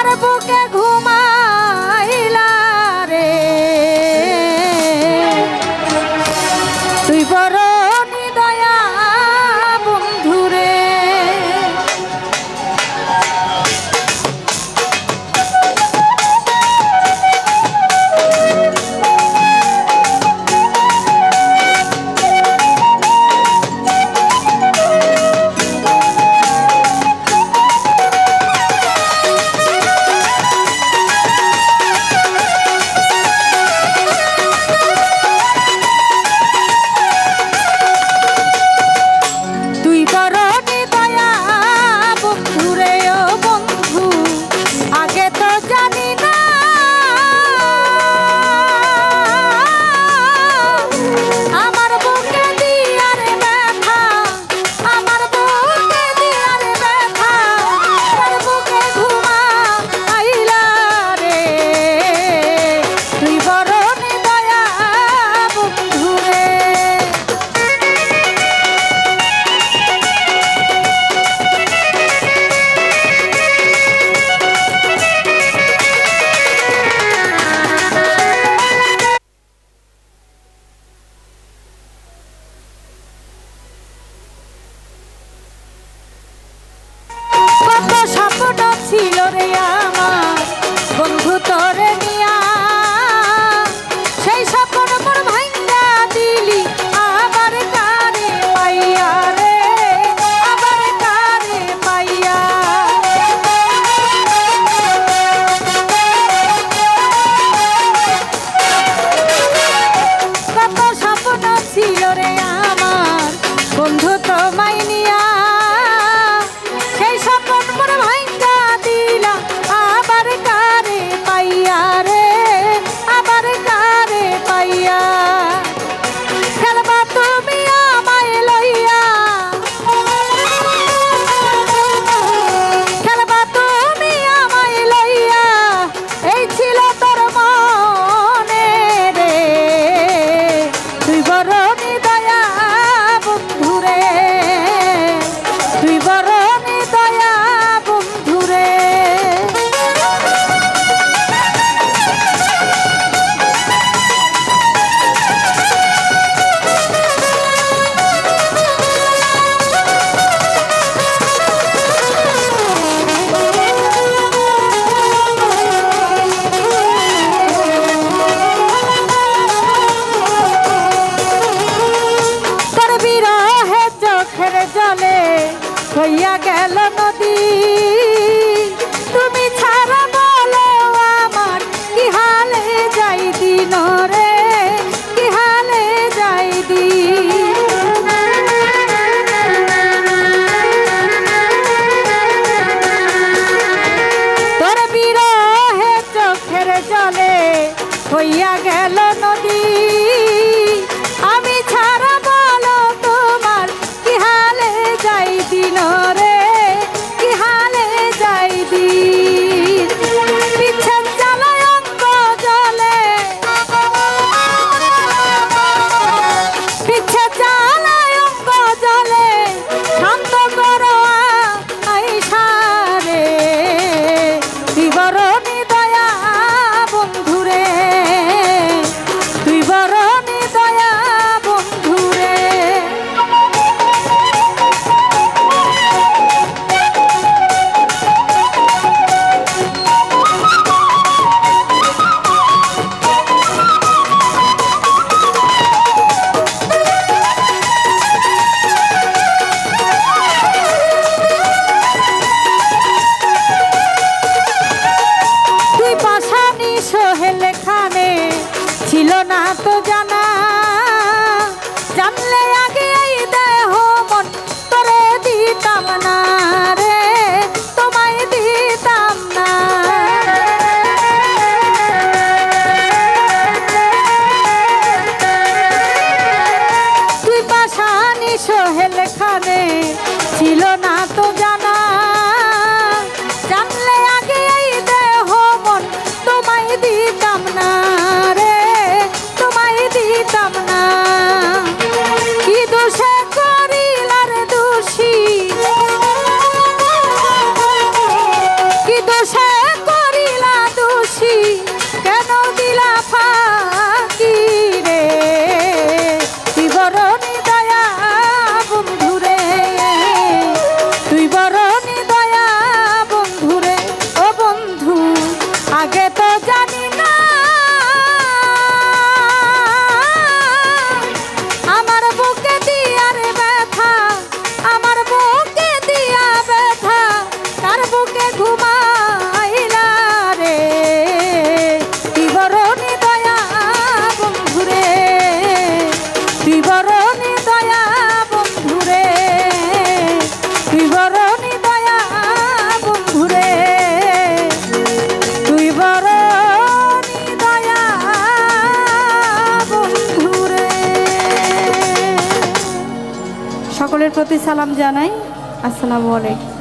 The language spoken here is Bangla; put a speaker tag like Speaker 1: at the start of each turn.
Speaker 1: আমার বুকে ঘুমা ছিল রে আর হইয়া গেল নদী। তুমি ছাড়া বলো আমার, কি হালে যাই দিন রে? কি হালে যাই দি তোর বিরহে চোখের জলে হইয়া গেল ছিল না তো সকলের প্রতি সালাম জানাই। আসসালামু আলাইকুম।